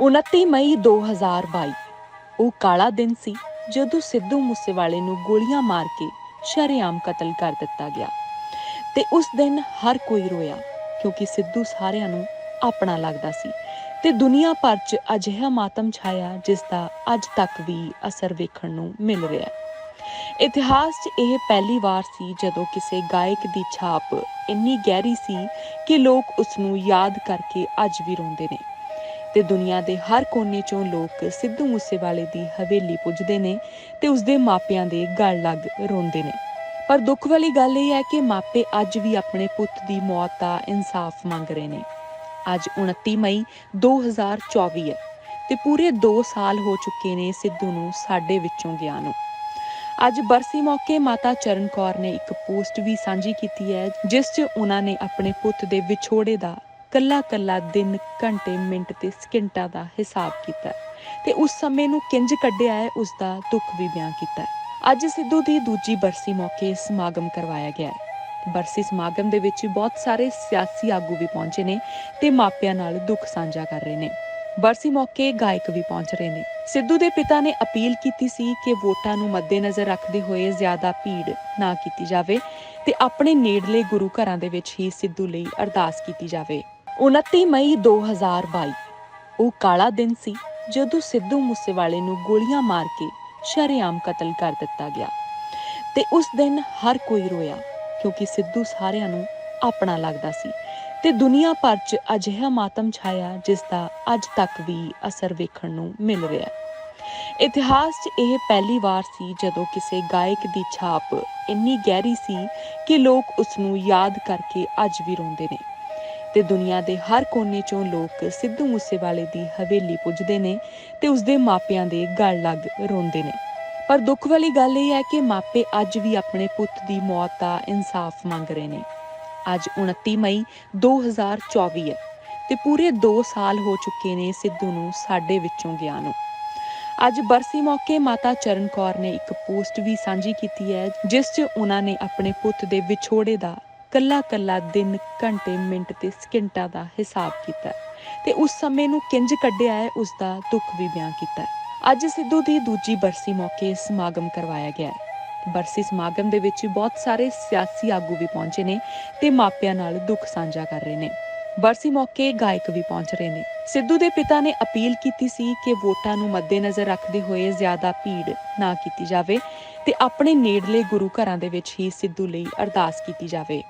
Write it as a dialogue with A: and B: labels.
A: 29 ਮਈ 2022 ਉਹ ਕਾਲਾ ਦਿਨ ਸੀ ਜਦੋਂ ਸਿੱਧੂ ਮੂਸੇਵਾਲੇ ਨੂੰ ਗੋਲੀਆਂ ਮਾਰ ਕੇ ਸ਼ਰੇਆਮ ਕਤਲ ਕਰ ਦਿੱਤਾ ਗਿਆ। ਤੇ ਉਸ ਦਿਨ ਹਰ ਕੋਈ ਰੋਇਆ ਕਿਉਂਕਿ ਸਿੱਧੂ ਸਾਰਿਆਂ ਨੂੰ ਆਪਣਾ ਲੱਗਦਾ ਸੀ ਤੇ ਦੁਨੀਆ ਭਰ 'ਚ ਅਜਿਹਾ ਮਾਤਮ ਛਾਇਆ ਜਿਸ ਦਾ ਅੱਜ ਤੱਕ ਵੀ ਅਸਰ ਵੇਖਣ ਨੂੰ ਮਿਲ ਰਿਹਾ ਹੈ। ਇਤਿਹਾਸ 'ਚ ਇਹ ਪਹਿਲੀ ਵਾਰ ਸੀ ਜਦੋਂ ਕਿਸੇ ਗਾਇਕ ਦੀ ਛਾਪ ਇੰਨੀ ਗਹਿਰੀ ਸੀ ਕਿ ਲੋਕ ਉਸ ਨੂੰ ਯਾਦ ਕਰਕੇ ਅੱਜ ਵੀ ਰੋਂਦੇ ਨੇ। ਤੇ ਦੁਨੀਆ ਦੇ ਹਰ ਕੋਨੇ 'ਚੋਂ ਲੋਕ ਸਿੱਧੂ ਮੂਸੇਵਾਲੇ ਦੀ ਹਵੇਲੀ ਪੁੱਜਦੇ ਨੇ ਤੇ ਉਸਦੇ ਮਾਪਿਆਂ ਦੇ ਗਲ ਲੱਗ ਰੋਂਦੇ ਨੇ। ਪਰ ਦੁੱਖ ਵਾਲੀ ਗੱਲ ਇਹ ਹੈ ਕਿ ਮਾਪੇ ਅੱਜ ਵੀ ਆਪਣੇ ਪੁੱਤ ਦੀ ਮੌਤ ਦਾ ਇਨਸਾਫ ਮੰਗ ਰਹੇ ਨੇ। ਅੱਜ 29 ਮਈ 2024 ਹੈ ਤੇ ਪੂਰੇ 2 ਸਾਲ ਹੋ ਚੁੱਕੇ ਨੇ ਸਿੱਧੂ ਨੂੰ ਸਾਡੇ ਵਿੱਚੋਂ ਗਿਆ ਨੂੰ। ਅੱਜ ਬਰਸੀ ਮੌਕੇ ਮਾਤਾ ਚਰਨ ਕੌਰ ਨੇ ਇੱਕ ਪੋਸਟ ਵੀ ਸਾਂਝੀ ਕੀਤੀ ਹੈ, ਜਿਸ 'ਚ ਉਹਨਾਂ ਨੇ ਆਪਣੇ ਪੁੱਤ ਦੇ ਵਿਛੋੜੇ ਦਾ ਕੱਲਾ ਕੱਲਾ ਦਿਨ, ਘੰਟੇ, ਮਿੰਟ ਤੇ ਸਕਿੰਟਾਂ ਦਾ ਹਿਸਾਬ ਕੀਤਾ ਤੇ ਉਸ ਸਮੇਂ ਨੂੰ ਕਿੰਜ ਕੱਢਿਆ ਹੈ ਉਸ ਦਾ ਦੁੱਖ ਵੀ ਬਿਆਨ ਕੀਤਾ ਅੱਜ ਸਿੱਧੂ ਦੀ ਦੂਜੀ ਬਰਸੀ ਮੌਕੇ ਸਮਾਗਮ ਕਰਵਾਇਆ ਗਿਆ ਹੈ। ਬਰਸੀ ਸਮਾਗਮ ਦੇ ਵਿੱਚ ਬਹੁਤ ਸਾਰੇ ਸਿਆਸੀ ਆਗੂ ਵੀ ਪਹੁੰਚੇ ਨੇ ਤੇ ਮਾਪਿਆਂ ਨਾਲ ਦੁੱਖ ਸਾਂਝਾ ਕਰ ਰਹੇ ਨੇ। ਬਰਸੀ ਮੌਕੇ ਗਾਇਕ ਵੀ ਪਹੁੰਚ ਰਹੇ ਨੇ। ਸਿੱਧੂ ਦੇ ਪਿਤਾ ਨੇ ਅਪੀਲ ਕੀਤੀ ਸੀ ਕਿ ਵੋਟਾਂ ਨੂੰ ਮੱਦੇਨਜ਼ਰ ਰੱਖਦੇ ਹੋਏ ਜ਼ਿਆਦਾ ਭੀੜ ਨਾ ਕੀਤੀ ਜਾਵੇ ਤੇ ਆਪਣੇ ਨੇੜਲੇ ਗੁਰੂ ਘਰਾਂ ਦੇ ਵਿੱਚ ਹੀ ਸਿੱਧੂ ਲਈ ਅਰਦਾਸ ਕੀਤੀ ਜਾਵੇ। 29 ਮਈ 2022 ਉਹ ਕਾਲਾ ਦਿਨ ਸੀ ਜਦੋਂ ਸਿੱਧੂ ਮੂਸੇਵਾਲੇ ਨੂੰ ਗੋਲੀਆਂ ਮਾਰ ਕੇ ਸ਼ਰੇਆਮ ਕਤਲ ਕਰ ਦਿੱਤਾ ਗਿਆ। ਤੇ ਉਸ ਦਿਨ ਹਰ ਕੋਈ ਰੋਇਆ ਕਿਉਂਕਿ ਸਿੱਧੂ ਸਾਰਿਆਂ ਨੂੰ ਆਪਣਾ ਲੱਗਦਾ ਸੀ ਤੇ ਦੁਨੀਆ ਭਰ 'ਚ ਅਜਿਹਾ ਮਾਤਮ ਛਾਇਆ ਜਿਸ ਦਾ ਅੱਜ ਤੱਕ ਵੀ ਅਸਰ ਵੇਖਣ ਨੂੰ ਮਿਲ ਰਿਹਾ ਹੈ। ਇਤਿਹਾਸ 'ਚ ਇਹ ਪਹਿਲੀ ਵਾਰ ਸੀ ਜਦੋਂ ਕਿਸੇ ਗਾਇਕ ਦੀ ਛਾਪ ਇੰਨੀ ਗਹਿਰੀ ਸੀ ਕਿ ਲੋਕ ਉਸ ਨੂੰ ਯਾਦ ਕਰਕੇ ਅੱਜ ਵੀ ਰੋਂਦੇ ਨੇ। ਤੇ ਦੁਨੀਆ ਦੇ ਹਰ ਕੋਨੇ 'ਚੋਂ ਲੋਕ ਸਿੱਧੂ ਮੂਸੇਵਾਲੇ ਦੀ ਹਵੇਲੀ ਪੁੱਜਦੇ ਨੇ ਤੇ ਉਸਦੇ ਮਾਪਿਆਂ ਦੇ ਗਲ ਲੱਗ ਰੋਂਦੇ ਨੇ। ਪਰ ਦੁੱਖ ਵਾਲੀ ਗੱਲ ਇਹ ਹੈ ਕਿ ਮਾਪੇ ਅੱਜ ਵੀ ਆਪਣੇ ਪੁੱਤ ਦੀ ਮੌਤ ਦਾ ਇਨਸਾਫ ਮੰਗ ਰਹੇ ਨੇ। ਅੱਜ 29 ਮਈ 2024 ਹੈ ਤੇ ਪੂਰੇ 2 ਸਾਲ ਹੋ ਚੁੱਕੇ ਨੇ ਸਿੱਧੂ ਨੂੰ ਸਾਡੇ ਵਿੱਚੋਂ ਗਿਆ ਨੂੰ। ਅੱਜ ਬਰਸੀ ਮੌਕੇ ਮਾਤਾ ਚਰਨ ਕੌਰ ਨੇ ਇੱਕ ਪੋਸਟ ਵੀ ਸਾਂਝੀ ਕੀਤੀ ਹੈ, ਜਿਸ 'ਚ ਉਹਨਾਂ ਨੇ ਆਪਣੇ ਪੁੱਤ ਦੇ ਵਿਛੋੜੇ ਦਾ ਕੱਲਾ ਕੱਲਾ ਦਿਨ, ਘੰਟੇ, ਮਿੰਟ ਤੇ ਸਕਿੰਟਾਂ ਦਾ ਹਿਸਾਬ ਕੀਤਾ ਤੇ ਉਸ ਸਮੇਂ ਨੂੰ ਕਿੰਜ ਕੱਢਿਆ ਹੈ ਉਸ ਦਾ ਦੁੱਖ ਵੀ ਬਿਆਨ ਕੀਤਾ ਅੱਜ ਸਿੱਧੂ ਦੀ ਦੂਜੀ ਬਰਸੀ ਮੌਕੇ ਸਮਾਗਮ ਕਰਵਾਇਆ ਗਿਆ ਹੈ। ਬਰਸੀ ਸਮਾਗਮ ਦੇ ਵਿੱਚ ਬਹੁਤ ਸਾਰੇ ਸਿਆਸੀ ਆਗੂ ਵੀ ਪਹੁੰਚੇ ਨੇ ਤੇ ਮਾਪਿਆਂ ਨਾਲ ਦੁੱਖ ਸਾਂਝਾ ਕਰ ਰਹੇ ਨੇ। ਬਰਸੀ ਮੌਕੇ ਗਾਇਕ ਵੀ ਪਹੁੰਚ ਰਹੇ ਨੇ। ਸਿੱਧੂ ਦੇ ਪਿਤਾ ਨੇ ਅਪੀਲ ਕੀਤੀ ਸੀ ਕਿ ਵੋਟਾਂ ਨੂੰ ਮੱਦੇਨਜ਼ਰ ਰੱਖਦੇ ਹੋਏ ਜ਼ਿਆਦਾ ਭੀੜ ਨਾ ਕੀਤੀ ਜਾਵੇ ਤੇ ਆਪਣੇ ਨੇੜਲੇ ਗੁਰੂ ਘਰਾਂ ਦੇ ਵਿੱਚ ਹੀ ਸਿੱਧੂ ਲਈ ਅਰਦਾਸ ਕੀਤੀ ਜਾਵੇ।